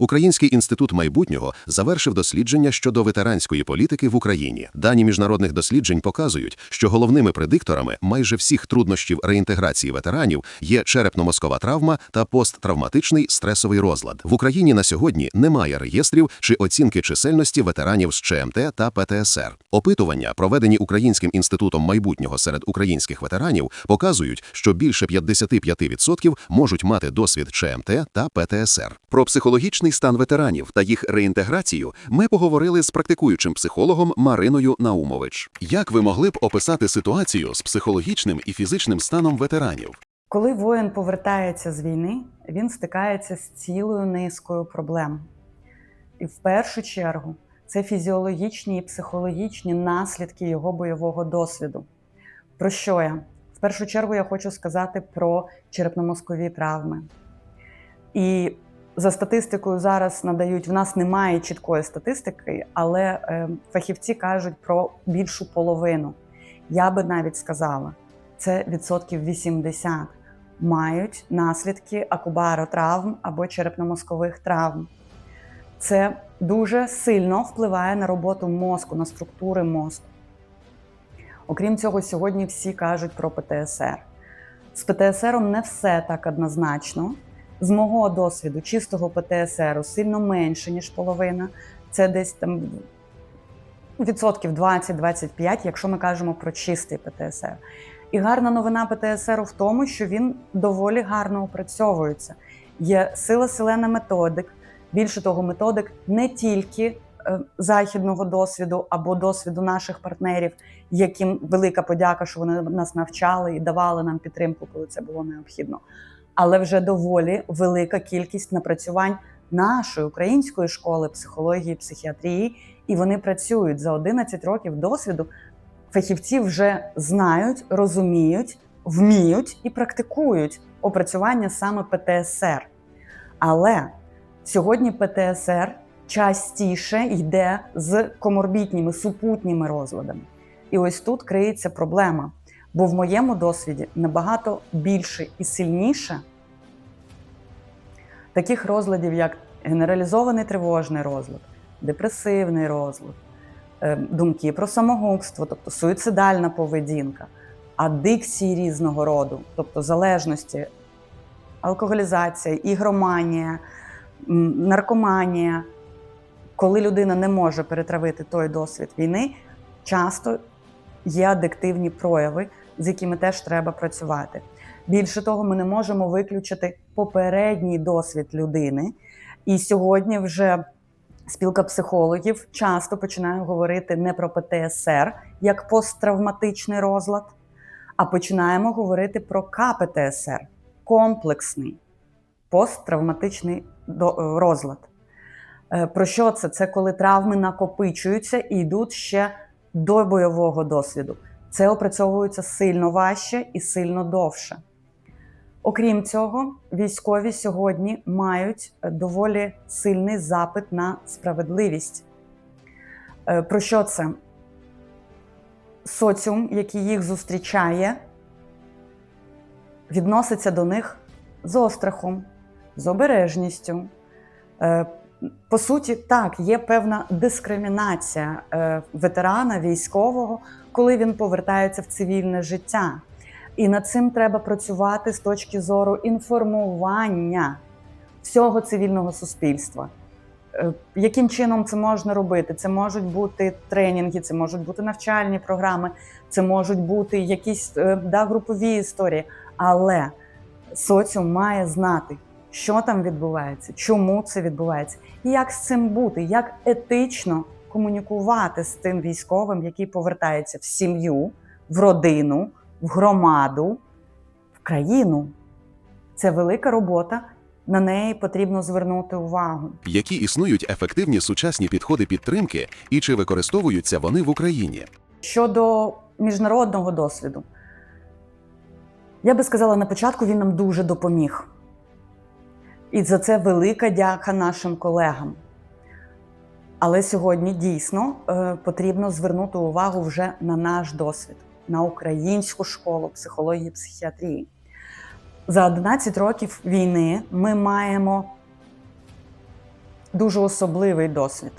Український інститут майбутнього завершив дослідження щодо ветеранської політики в Україні. Дані міжнародних досліджень показують, що головними предикторами майже всіх труднощів реінтеграції ветеранів є черепно-мозкова травма та посттравматичний стресовий розлад. В Україні на сьогодні немає реєстрів чи оцінки чисельності ветеранів з ЧМТ та ПТСР. Опитування, проведені Українським інститутом майбутнього серед українських ветеранів, показують, що більше 55% можуть мати досвід ЧМТ та ПТСР. Про психологічний стан ветеранів та їх реінтеграцію ми поговорили з практикуючим психологом Мариною Наумович. Як ви могли б описати ситуацію з психологічним і фізичним станом ветеранів? Коли воїн повертається з війни, він стикається з цілою низкою проблем. І в першу чергу це фізіологічні і психологічні наслідки його бойового досвіду. Про що я? В першу чергу я хочу сказати про черепно-мозкові травми. І за статистикою зараз надають, в нас немає чіткої статистики, але е, фахівці кажуть про більшу половину. Я би навіть сказала, це відсотків 80 мають наслідки акубаротравм або черепно-мозкових травм. Це дуже сильно впливає на роботу мозку, на структури мозку. Окрім цього, сьогодні всі кажуть про ПТСР. З ПТСР не все так однозначно. З мого досвіду, чистого ПТСР сильно менше, ніж половина. Це десь там відсотків 20-25, якщо ми кажемо про чистий ПТСР. І гарна новина ПТСР в тому, що він доволі гарно опрацьовується. Є сила селена методик. Більше того, методик не тільки е, західного досвіду або досвіду наших партнерів, яким велика подяка, що вони нас навчали і давали нам підтримку, коли це було необхідно. Але вже доволі велика кількість напрацювань нашої української школи психології, психіатрії, і вони працюють за 11 років досвіду. Фахівці вже знають, розуміють, вміють і практикують опрацювання саме ПТСР. Але сьогодні ПТСР частіше йде з коморбітніми супутніми розладами. І ось тут криється проблема. Бо в моєму досвіді набагато більше і сильніше таких розладів, як генералізований тривожний розлад, депресивний розлад, е, думки про самогубство, тобто суїцидальна поведінка, адикції різного роду, тобто залежності, алкоголізація, ігроманія, наркоманія. Коли людина не може перетравити той досвід війни, часто є адиктивні прояви, з якими теж треба працювати. Більше того, ми не можемо виключити попередній досвід людини. І сьогодні вже спілка психологів часто починає говорити не про ПТСР як посттравматичний розлад, а починаємо говорити про КПТСР комплексний посттравматичний розлад. Е, Про що це? Це коли травми накопичуються і йдуть ще до бойового досвіду. Це опрацьовується сильно важче і сильно довше. Окрім цього, військові сьогодні мають е, доволі сильний запит на справедливість. Е, Про що це? Соціум, який їх зустрічає, відноситься до них з острахом, з обережністю. Е, По суті, так, є певна дискримінація ветерана військового, коли він повертається в цивільне життя. І над цим треба працювати з точки зору інформування всього цивільного суспільства. Е, Яким чином це можна робити? Це можуть бути тренінги, це можуть бути навчальні програми, це можуть бути якісь е, да, групові історії. Але соціум має знати, що там відбувається, чому це відбувається, і як з цим бути, як етично комунікувати з тим військовим, який повертається в сім'ю, в родину, в громаду, в країну. Це велика робота. На неї потрібно звернути увагу. Які існують ефективні сучасні підходи підтримки і чи використовуються вони в Україні? Щодо міжнародного досвіду, я би сказала на початку, він нам дуже допоміг. І за це велика дяка нашим колегам. Але сьогодні дійсно е, потрібно звернути увагу вже на наш досвід, на українську школу психології психіатрії. За 11 років війни ми маємо дуже особливий досвід,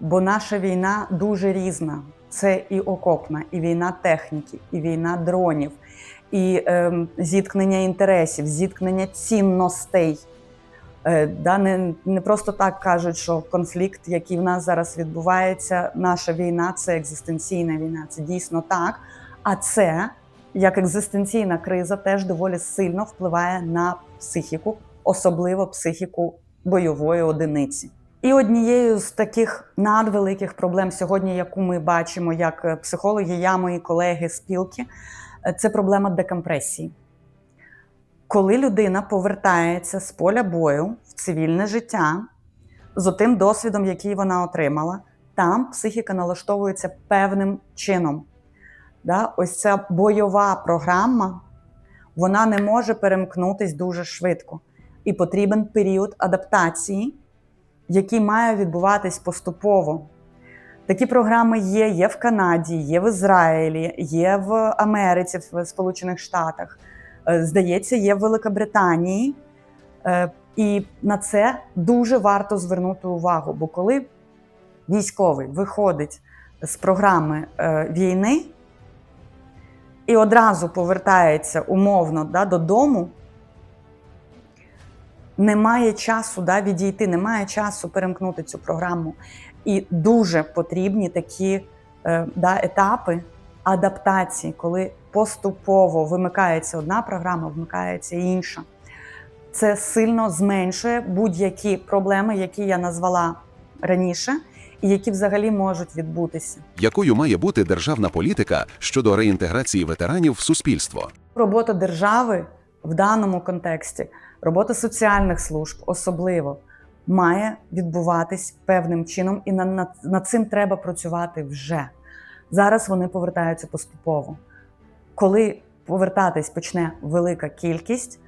бо наша війна дуже різна. Це і окопна, і війна техніки, і війна дронів, і ем, зіткнення інтересів, зіткнення цінностей. Е, да, не, не просто так кажуть, що конфлікт, який в нас зараз відбувається, наша війна це екзистенційна війна. Це дійсно так. А це як екзистенційна криза теж доволі сильно впливає на психіку, особливо психіку бойової одиниці. І однією з таких надвеликих проблем сьогодні, яку ми бачимо як е, психологи, я, мої колеги, спілки, е, це проблема декомпресії. Коли людина повертається з поля бою в цивільне життя з тим досвідом, який вона отримала, там психіка налаштовується певним чином. Да? Ось ця бойова програма, вона не може перемкнутись дуже швидко. І потрібен період адаптації, який має відбуватись поступово. Такі програми є, є в Канаді, є в Ізраїлі, є в Америці, в Сполучених Штатах. Е, Здається, є в Великобританії. Е, І на це дуже варто звернути увагу. Бо коли військовий виходить з програми е, війни і одразу повертається умовно да, додому, немає часу да, відійти, немає часу перемкнути цю програму. І дуже потрібні такі да, етапи адаптації, коли поступово вимикається одна програма, вмикається інша. Це сильно зменшує будь-які проблеми, які я назвала раніше, і які взагалі можуть відбутися. Якою має бути державна політика щодо реінтеграції ветеранів в суспільство? Робота держави в даному контексті, робота соціальних служб особливо має відбуватись певним чином, і на- над, над цим треба працювати вже. Зараз вони повертаються поступово. Коли повертатись почне велика кількість,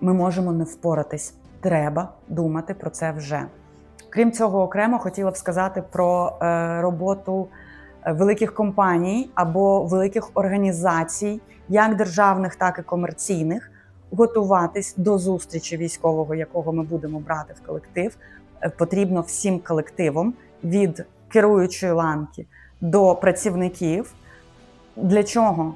ми можемо не впоратись. Треба думати про це вже. Крім цього, окремо хотіла б сказати про е, роботу е, великих компаній або великих організацій, як державних, так і комерційних, готуватись до зустрічі військового, якого ми будемо брати в колектив. Е, Потрібно всім колективам від керуючої ланки до працівників. Для чого?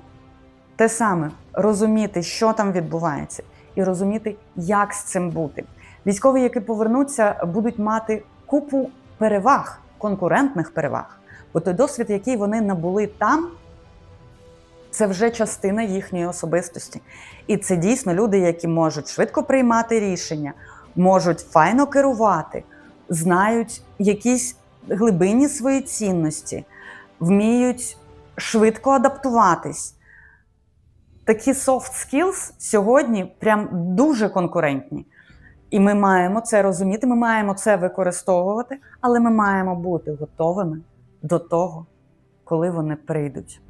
Те саме розуміти, що там відбувається, і розуміти, як з цим бути. Військові, які повернуться, будуть мати купу переваг, конкурентних переваг. Бо той досвід, який вони набули там, це вже частина їхньої особистості. І це дійсно люди, які можуть швидко приймати рішення, можуть файно керувати, знають якісь глибинні свої цінності, вміють швидко адаптуватись. Такі soft skills сьогодні прям дуже конкурентні. І ми маємо це розуміти, ми маємо це використовувати, але ми маємо бути готовими до того, коли вони прийдуть.